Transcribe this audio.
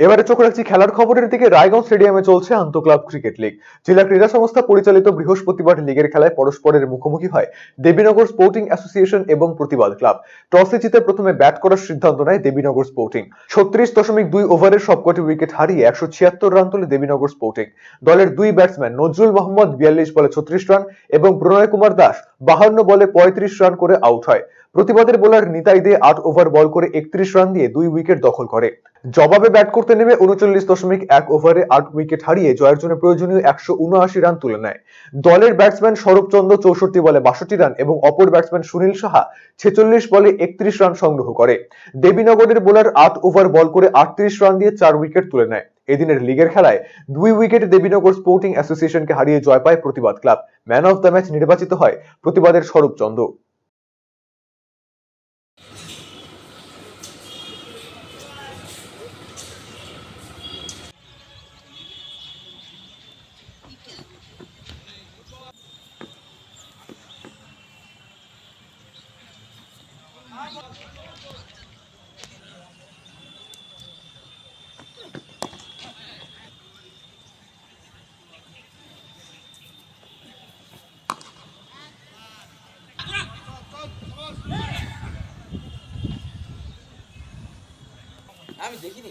এবারে চোখ রাখছি খেলার খবরের দিকে। রায়গঞ্জ স্টেডিয়ামে চলছে আন্তঃক্লাব ক্রিকেট লিগ। জেলা ক্রীড়া সংস্থা পরিচালিত বৃহস্পতিবার লিগের খেলায় পরস্পরের মুখোমুখি হয় দেবীনগর স্পোর্টিং অ্যাসোসিয়েশন এবং প্রতিবাদ ক্লাব। টসে জিতে প্রথমে ব্যাট করার সিদ্ধান্ত নেয় দেবীনগর স্পোর্টিং। ছত্রিশ দশমিক দুই ওভারের সবকটি উইকেট হারিয়ে একশো ছিয়াত্তর রান তোলে দেবীনগর স্পোর্টিং। দলের দুই ব্যাটসম্যান নজরুল মোহাম্মদ বিয়াল্লিশ বলে ছত্রিশ রান এবং প্রণয় কুমার দাস বাহান্ন বলে পঁয়ত্রিশ রান করে আউট হয়। প্রতিবাদের বোলার নিতাই দে আট ওভার বল করে একত্রিশ রান দিয়ে দুই উইকেট দখল করে। জবাবে ব্যাট করতে নেমে উনচল্লিশ দশমিক এক ওভারে আট উইকেট হারিয়ে জয়ের জন্য প্রয়োজনীয় একশো উনআশি রান তুলে নেয়। দলের ব্যাটসম্যান সৌরভ চন্দ্র চৌষট্টি বলে বাষট্টি রান এবং অপর ব্যাটসম্যান সুনীল সাহা ছেচল্লিশ বলে একত্রিশ রান সংগ্রহ করে। দেবীনগরের বোলার আট ওভার বল করে আটত্রিশ রান দিয়ে চার উইকেট তুলে নেয়। এদিনের লিগের খেলায় দুই উইকেটে দেবীনগর স্পোর্টিং অ্যাসোসিয়েশনকে হারিয়ে জয় পায় Pratibad club. Man of the match নির্বাচিত হয় প্রতিবাদের স্বরূপ আমি দেখিনি